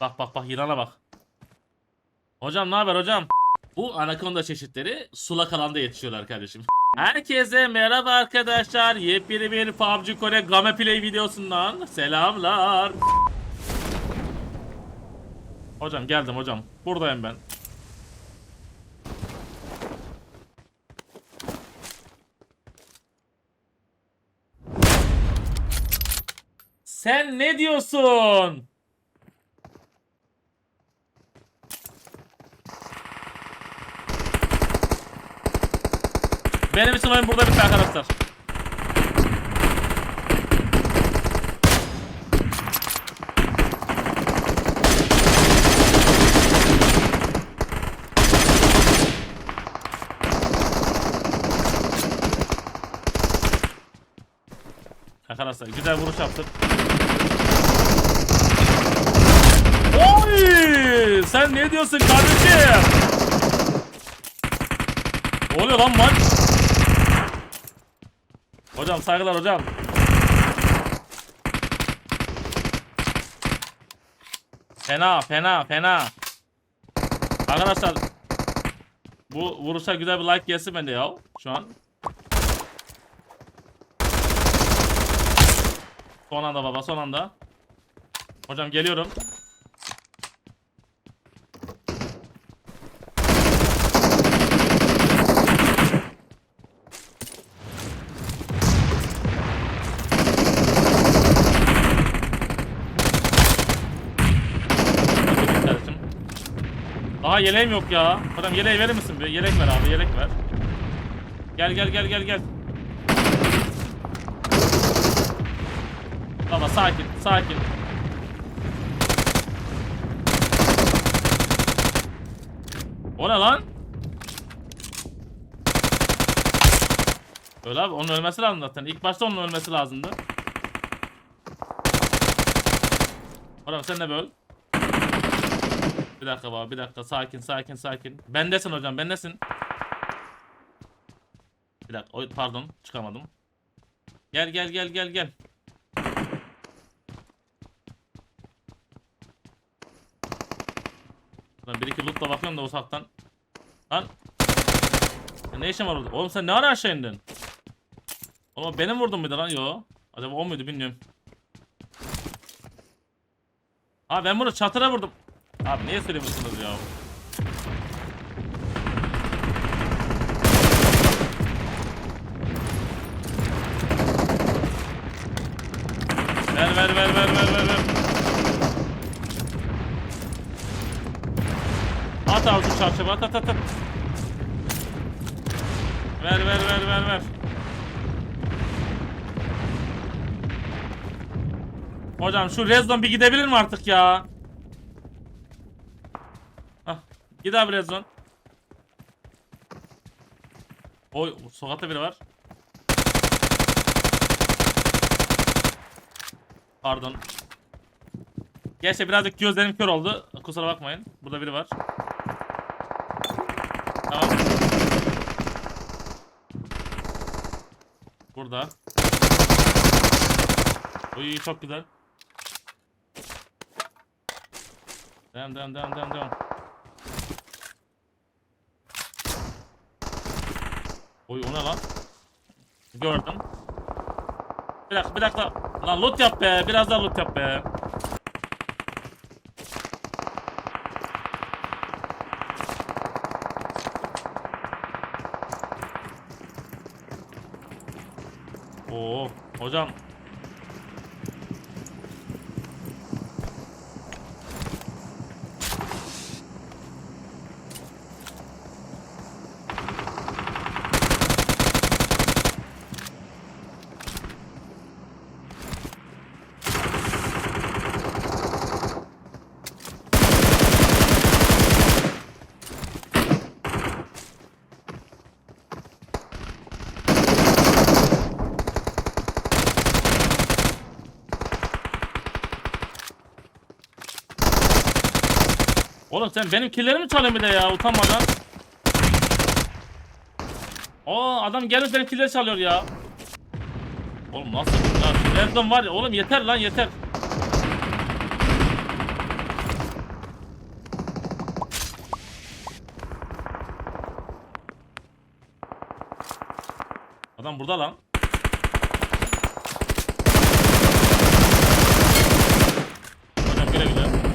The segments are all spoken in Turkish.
Bak bak bak yılana bak. Hocam ne haber hocam? Bu anakonda çeşitleri sulak alanda yetişiyorlar kardeşim. Herkese merhaba arkadaşlar. Yepyeni bir PUBG Kore Game Play videosundan selamlar. Hocam geldim hocam. Buradayım ben. Sen ne diyorsun? Benim için oyun burada bitti arkadaşlar. Arkadaşlar güzel vuruş yaptık. Oy! Sen ne diyorsun kardeşim? Ne oluyor lan maç? Hocam saygılar hocam. Fena fena fena. Arkadaşlar bu vuruşa güzel bir like gelsin bende ya şu an. Son anda baba son anda. Hocam geliyorum. kardeşim. Aa yeleğim yok ya. Hocam yeleği verir misin? Bir yelek ver abi yelek ver. Gel gel gel gel gel. Baba sakin sakin. O ne lan? Öyle abi onun ölmesi lazım zaten. İlk başta onun ölmesi lazımdı. Hocam sen de böl. Bir dakika baba bir dakika sakin sakin sakin. Bendesin hocam bendesin. Bir dakika pardon çıkamadım. Gel gel gel gel gel. Lan bir iki lootla bakıyorum da uzaktan. Lan. Ya ne işin var orada? Oğlum sen ne ara aşağı indin? Oğlum benim vurdun muydu lan? Yo. Acaba o muydu bilmiyorum. Ha ben bunu çatıra vurdum. Abi niye söylemiyorsunuz ya? Ver ver ver ver ver ver ver. At abi şu çarşafı at at at at. Ver ver ver ver ver. Hocam şu Rezon bir gidebilir mi artık ya? Gid abi Rezon. Oy sokakta biri var. Pardon. Gerçi birazcık gözlerim kör oldu. Kusura bakmayın. Burada biri var. Tamam. Burada. Oy çok güzel. Devam devam devam devam devam. Oy o ne lan? Gördüm. Bir dakika bir dakika. Lan loot yap be. Biraz daha loot yap be. Oo hocam. Oğlum sen benim killerimi mi çalıyorsun bir de ya utanmadan? Aa adam gelmiş benim killeri çalıyor ya. Oğlum nasıl bunlar? Random var ya oğlum yeter lan yeter. Adam burada lan. Hocam güle güle.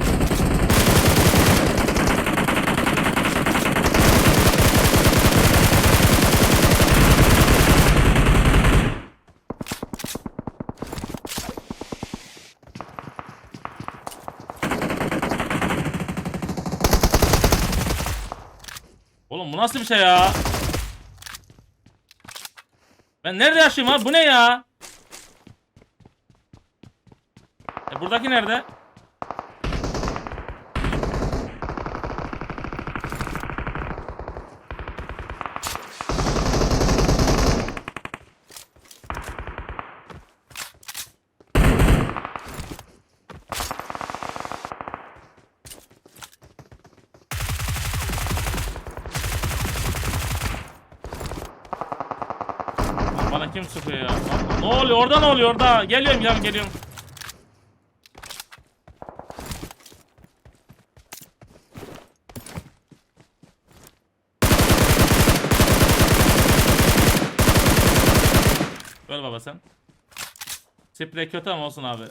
Nasıl bir şey ya? Ben nerede yaşıyorum abi? Bu ne ya? E buradaki nerede? Sıkıyor ya? Ne oluyor? Orada ne oluyor orada? Geliyorum ya geliyorum. Öl baba sen. Sprey kötü ama olsun abi.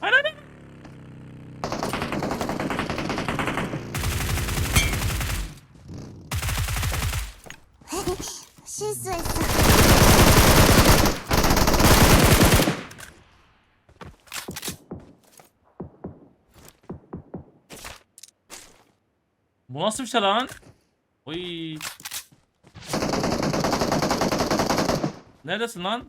Hayır hayır şey söylesem. Bu nasıl bir şey lan? Oy. Neredesin lan?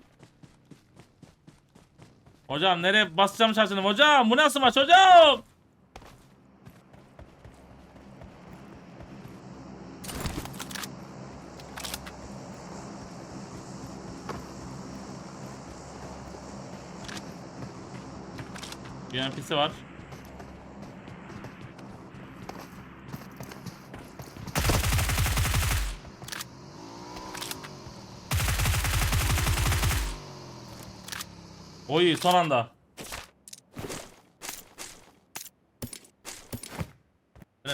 Hocam nereye basacağım şaşırdım hocam bu nasıl maç hocam? Bir NPC var. Oy son anda.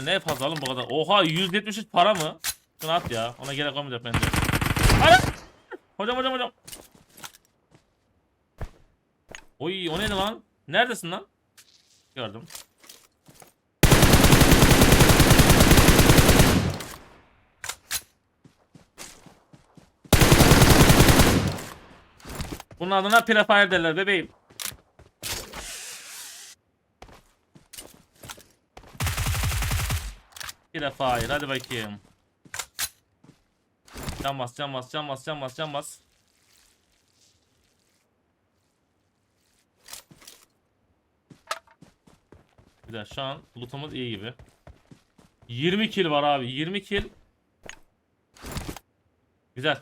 Ne fazla oğlum bu kadar. Oha 173 para mı? Şunu at ya. Ona gerek olmayacak bence. Ana! Hocam hocam hocam. Oy o neydi lan? Neredesin lan? Gördüm. Bunun adına prefire derler bebeğim. Prefire hadi bakayım. Can bas can bas can bas can bas can bas. Güzel şu an lootumuz iyi gibi. 20 kill var abi 20 kill. Güzel.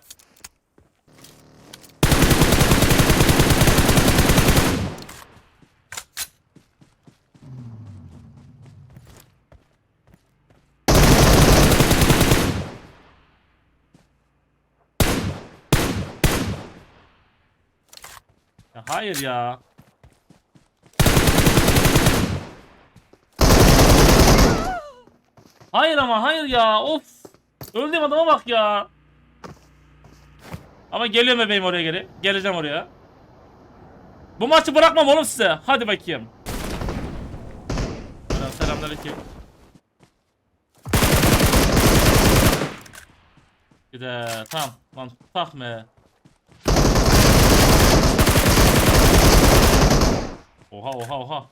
Hayır ya. Hayır ama hayır ya. Of. Öldüğüm adama bak ya. Ama geliyorum bebeğim oraya geri. Geleceğim oraya. Bu maçı bırakmam oğlum size. Hadi bakayım. Selam, Selamünaleyküm. Bir de tamam. Lan takma. Oha oha oha.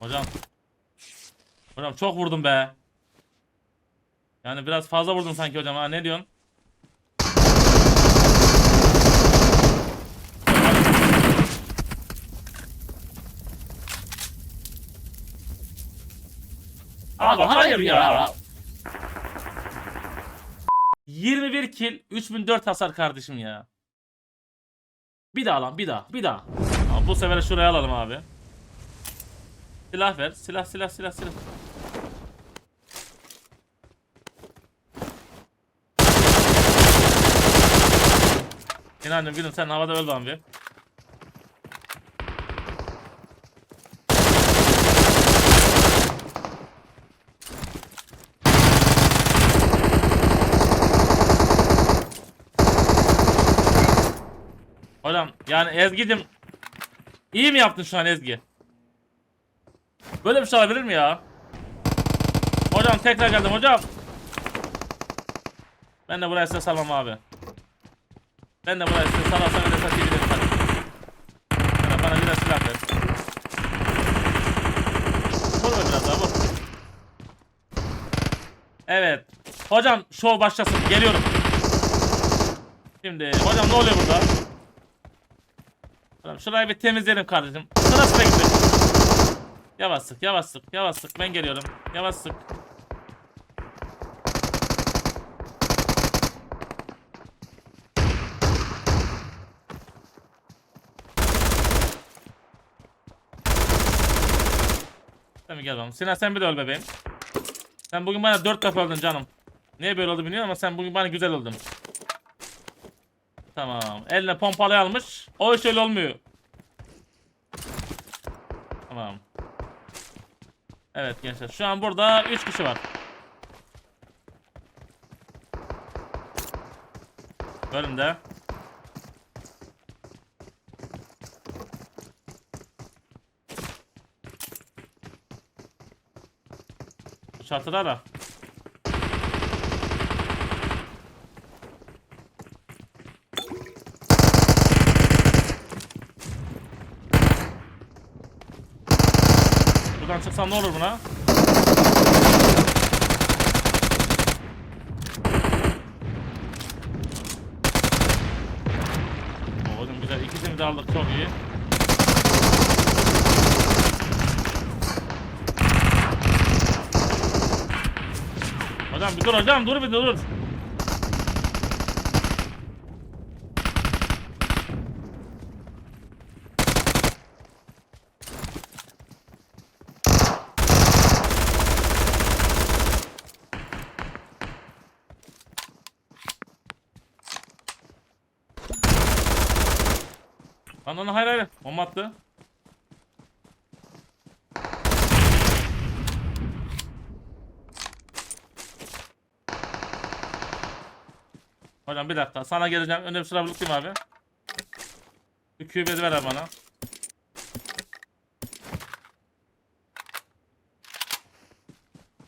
Hocam. Hocam çok vurdum be. Yani biraz fazla vurdum sanki hocam ha ne diyorsun? Abi hayır ya. 21 kill 3004 hasar kardeşim ya. Bir daha lan bir daha bir daha. Abi bu sefer şuraya alalım abi. Silah ver. Silah silah silah silah. İnancım gülüm sen havada öl lan bir. Hocam yani Ezgi'cim iyi mi yaptın şu an Ezgi? Böyle bir şey olabilir mi ya? Hocam tekrar geldim hocam. Ben de buraya size salmam abi. Ben de buraya size salarsam öyle satayım hadi. Bana, bana biraz silah ver. Vur be biraz daha vur. Evet. Hocam şov başlasın. Geliyorum. Şimdi hocam ne oluyor burada? Hocam şurayı bir temizleyelim kardeşim. Sıra sıra gidelim. Yavaş sık, yavaş sık, yavaş sık. Ben geliyorum. Yavaş sık. Gel bakalım. Sinan sen bir de öl bebeğim. Sen bugün bana dört defa öldün canım. Niye böyle oldu bilmiyorum ama sen bugün bana güzel oldun. Tamam. Eline pompalı almış. O iş öyle olmuyor. Tamam. Evet gençler. Şu an burada 3 kişi var. Bölümde. Çatıda da. Buradan çıksam ne olur buna? Oğlum güzel ikisini de aldık çok iyi. Hocam bir dur hocam dur bir dur. Lan lan hayır hayır. Bomba attı. Hocam bir dakika. Sana geleceğim. Önce bir sıra bulukluyum abi. Bir kübezi ver bana.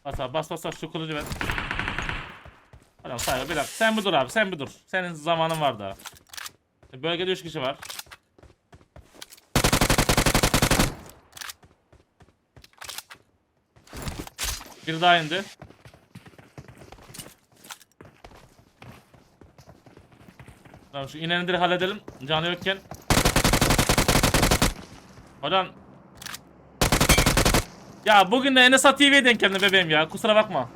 Bas abi bas bas bas şu kılıcı ver. Hocam saygı bir dakika. Sen bir dur abi sen bir dur. Senin zamanın var daha. Bölgede 3 kişi var. Bir daha indi. Tamam şu direkt halledelim. Canı yokken. Hocam. Ya bugün de Enes TV'ye denk geldim bebeğim ya. Kusura bakma.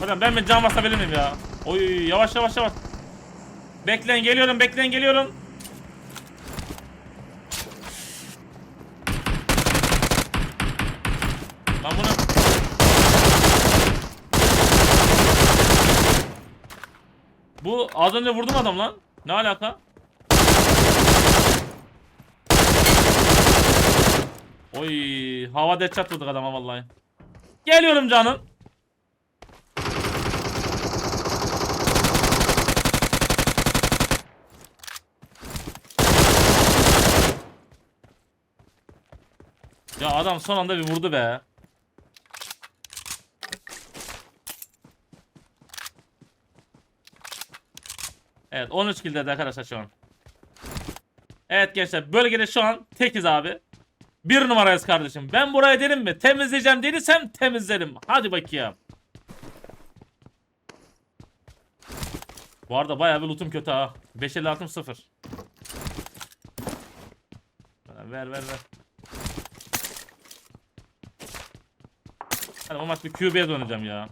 Hocam ben bir can basabilir miyim ya? Oy yavaş yavaş yavaş. Bekleyin geliyorum bekleyin geliyorum. Lan bunu... Bu az önce vurdum adam lan. Ne alaka? Oy hava deçat vurduk adama vallahi. Geliyorum canım. Ya adam son anda bir vurdu be. Evet 13 kill dedi arkadaşlar şu an. Evet gençler bölgede şu an tekiz abi. Bir numarayız kardeşim. Ben buraya dedim mi? Temizleyeceğim dediysem temizlerim. Hadi bakayım. Bu arada bayağı bir lootum kötü ha. 556 0. Ver ver ver. Hadi o maç bir QB'ye döneceğim ya.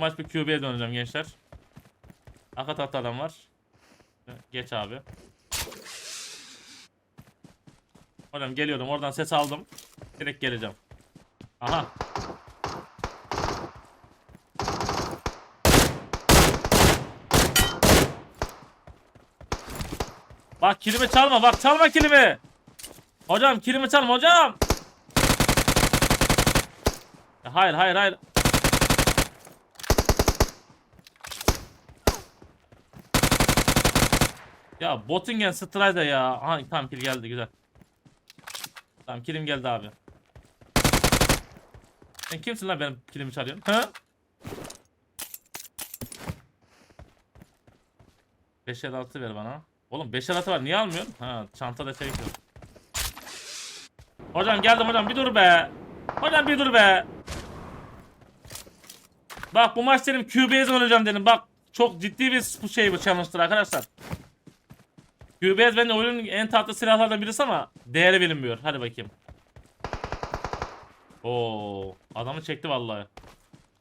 Maç bir QB'ye döneceğim gençler. Arka tarafta adam var. Geç abi. Hocam geliyorum oradan ses aldım. Direkt geleceğim. Aha. Bak kilimi çalma bak çalma kilimi. Hocam kilimi çalma hocam. Hayır hayır hayır. Ya Bottingen Strider ya. Aha tamam kill geldi güzel. Tamam killim geldi abi. Sen kimsin lan benim killimi çalıyorsun? Ha? 5 el altı ver bana. Oğlum 5 el altı var niye almıyorsun? Ha çantada şey yok. Hocam geldim hocam bir dur be. Hocam bir dur be. Bak bu maç dedim QB'ye oynayacağım dedim. Bak çok ciddi bir şey bu challenge'dır arkadaşlar. QBS bence oyunun en tatlı silahlardan birisi ama değeri bilinmiyor. Hadi bakayım. Oo, adamı çekti vallahi.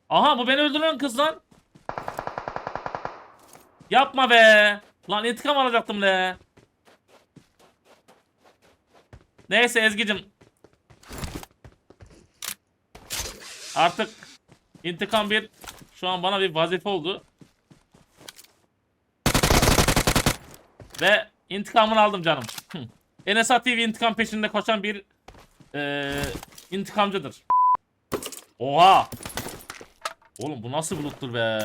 Aha bu beni öldüren kız lan. Yapma be. Lan intikam alacaktım le. Neyse Ezgi'cim. Artık intikam bir şu an bana bir vazife oldu. Ve intikamını aldım canım. NSA TV intikam peşinde koşan bir eee intikamcıdır. Oha! Oğlum bu nasıl buluttur be?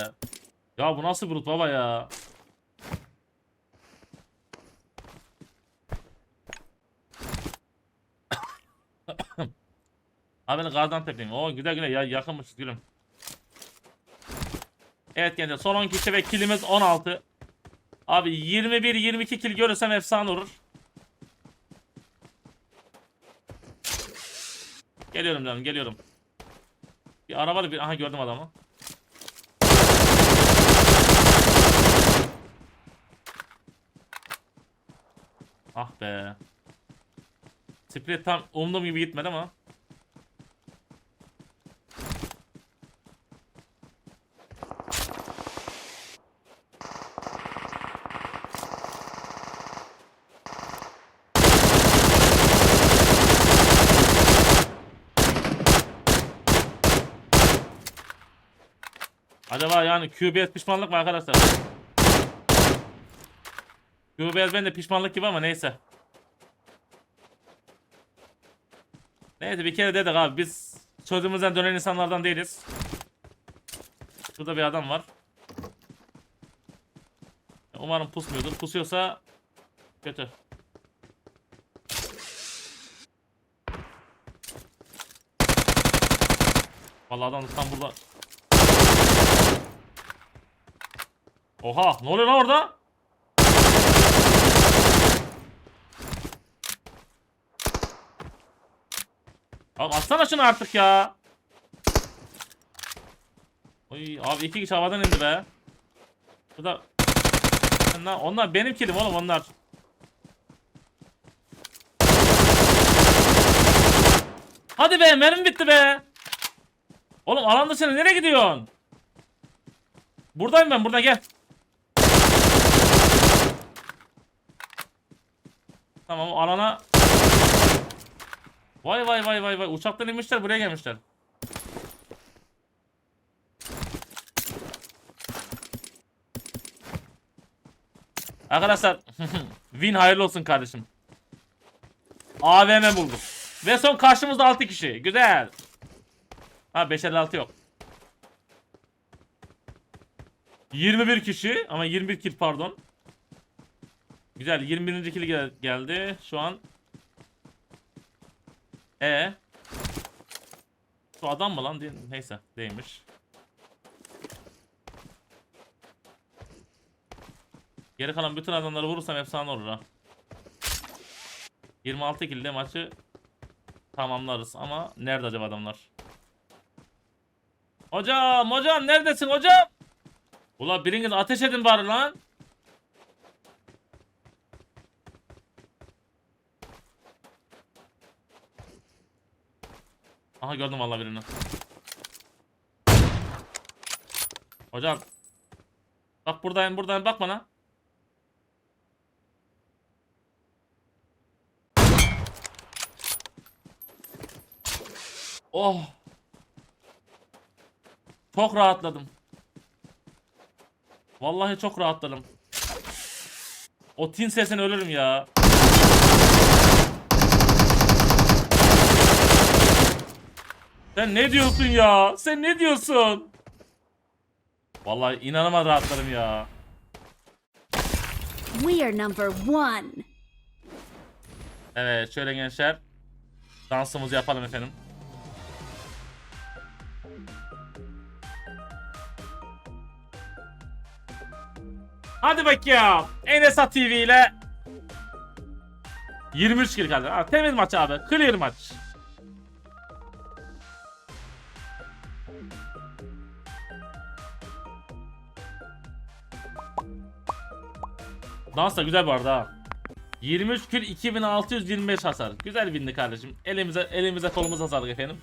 Ya bu nasıl bulut baba ya? Abi ben kardan tepeyim. Oo güzel güzel ya yakınmışız gülüm. Evet gençler son 10 kişi ve kilimiz 16. Abi 21-22 kill görürsem efsane olur. Geliyorum canım geliyorum. Bir arabalı bir aha gördüm adamı. Ah be. Split tam umduğum gibi gitmedi ama. Acaba yani QBS pişmanlık mı arkadaşlar? QBS ben de pişmanlık gibi ama neyse. Neyse bir kere dedik abi biz sözümüzden dönen insanlardan değiliz. Şurada bir adam var. Umarım pusmuyordur. Pusuyorsa kötü. Vallahi adam tam burada. Oha ne oluyor lan orada? Abi atsana şunu artık ya. Oy abi iki kişi havadan indi be. Bu da onlar, onlar benim kilim oğlum onlar. Hadi be mermim bitti be. Oğlum alan dışına nereye gidiyorsun? Buradayım ben burada gel. Tamam alana Vay vay vay vay vay uçaktan inmişler buraya gelmişler. Arkadaşlar win hayırlı olsun kardeşim. AVM bulduk. Ve son karşımızda 6 kişi. Güzel. Ha 556 yok. 21 kişi ama 21 kill pardon. Güzel 21. kill gel- geldi. Şu an e Şu adam mı lan? Neyse değilmiş. Geri kalan bütün adamları vurursam efsane olur ha. 26 kilde maçı tamamlarız ama nerede acaba adamlar? Hocam hocam neredesin hocam? Ula biriniz ateş edin bari lan. Aha gördüm vallahi birini. Hocam. Bak buradayım buradayım bak bana. Oh. Çok rahatladım. Vallahi çok rahatladım. O tin sesine ölürüm ya. Sen ne diyorsun ya? Sen ne diyorsun? Vallahi inanamadım rahatlarım ya. We are number one. Evet şöyle gençler. Dansımızı yapalım efendim. Hadi bakayım. Enesa TV ile 23 kill kaldı. Ha, temiz maç abi. Clear maç. Dans da güzel bu arada ha. 23 kill 2625 hasar. Güzel bindi kardeşim. Elimize elimize kolumuza sağlık efendim.